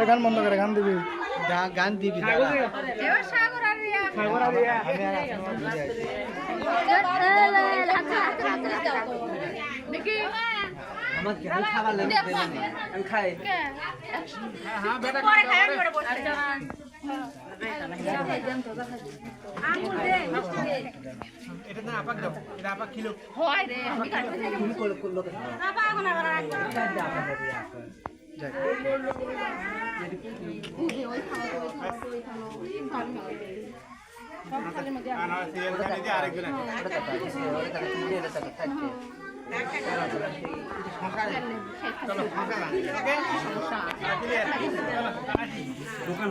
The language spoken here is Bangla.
গান বন্ধ করে গান দিবি গান দিবি। দেখি আমার গান খাবার লাগে আমি খাই। পরে খাই আমি পরে বসে এটা না আপাক দাও। এটা আপাক কিলো। হয় রে আমি খাই। তুমি কোলে কোলে লোকে আনা সিএল খালি আরেকজন দোকান